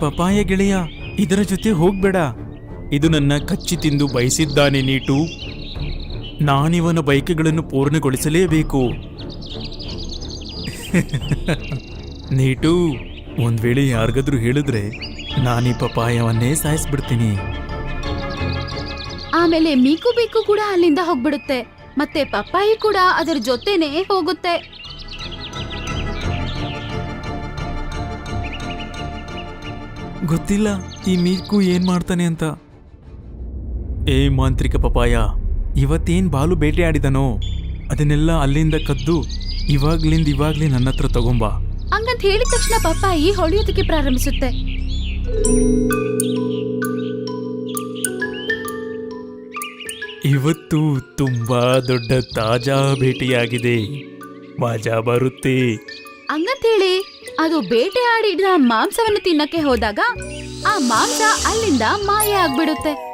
Papaya ಗೆಳೆಯ, ಇದರ ಜೊತೆ ಹೋಗ್ಬೇಡ. ಇದು ನನ್ನ ಕಚ್ಚಿ ತಿಂದು ಬಯಸಿದ್ದಾನೆ ನೀಟು. ನಾನಿವನ ಬೈಕೆಗಳನ್ನು ಪೂರ್ಣಗೊಳಿಸಲೇಬೇಕು. ನೀಟು, ಒಂದ್ ವೇಳೆ ಯಾರಿಗಾದ್ರೂ ಹೇಳಿದ್ರೆ ನಾನೀ ಪಪಾಯವನ್ನೇ ಸಾಯಿಸ್ಬಿಡ್ತೀನಿ. ಆಮೇಲೆ ಮೀಕು ಬೀಕು ಕೂಡ ಅಲ್ಲಿಂದ ಹೋಗ್ಬಿಡುತ್ತೆ. ಮತ್ತೆ ಪಪ್ಪಾಯಿ ಕೂಡ ಅದರ ಜೊತೆನೆ ಹೋಗುತ್ತೆ. ಗೊತ್ತಿಲ್ಲ ಈ ಮೀಕು ಏನ್ ಮಾಡ್ತಾನೆ ಅಂತ. ಏ ಮಾಂತ್ರಿಕ ಪಪಾಯ ಇವತ್ತೇನ್ ಬಾಲು ಬೇಟೆ ಆಡಿದನೋ? ಅದನ್ನೆಲ್ಲ ಅಲ್ಲಿಂದ ಕದ್ದು ಇವಾಗ್ಲಿಂದ ಇವಾಗ್ಲೇ ನನ್ನ ಹತ್ರ ತಗೊಂಬ. ಹಂಗಂತ ಹೇಳಿದ ತಕ್ಷಣ ಪಪ್ಪಾಯಿ ಹೊಳೆಯೋದಕ್ಕೆ ಪ್ರಾರಂಭಿಸುತ್ತೆ. ಇವತ್ತು ತುಂಬಾ ದೊಡ್ಡ ತಾಜಾ ಭೇಟಿಯಾಗಿದೆ. ಮಜಾ ಬರುತ್ತೆ. ಹಂಗಂತ ಹೇಳಿ ಅದು ಬೇಟೆ ಆಡಿದ ಮಾಂಸವನ್ನು ತಿನ್ನಕ್ಕೆ ಹೋದಾಗ ಆ ಮಾಂಸ ಅಲ್ಲಿಂದ ಮಾಯ ಆಗ್ಬಿಡುತ್ತೆ.